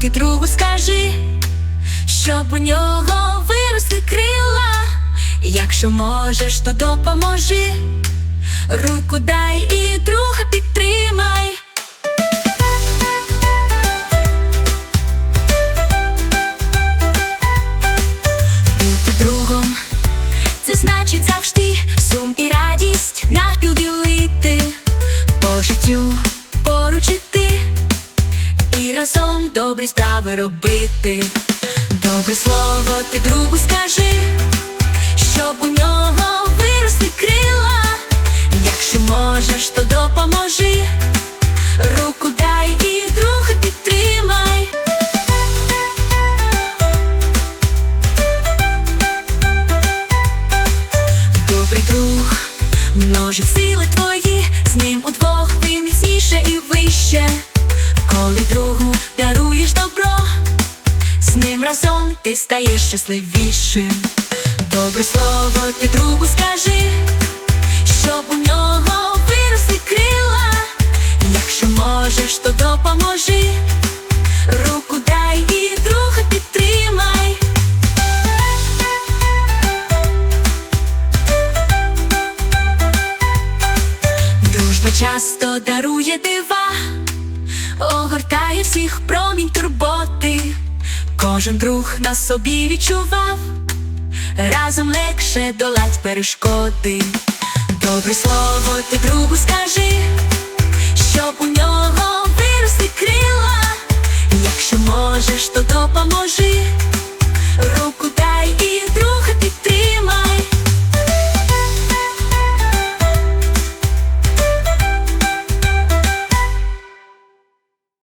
ти другу скажи, щоб у нього виросли крила. Якщо можеш, то допоможи. Руку дай і друга підтримай. Разом добрі справи робити. Добре слово ти другу скажи, щоб у нього виросли крила. Якщо можеш, то допоможи. Руку дай і друга підтримай. Добрий друг, множить сили твої, другу даруєш добро, з ним разом ти стаєш щасливішим. Добре слово ти другу скажи, щоб у нього виросли крила. Якщо можеш, то допоможи. Руку дай і друга підтримай. Дружба часто дарує дива, огортає всіх промінь турботи. Кожен друг на собі відчував, разом легше долать перешкоди. Добре слово ти другу скажи, щоб у нього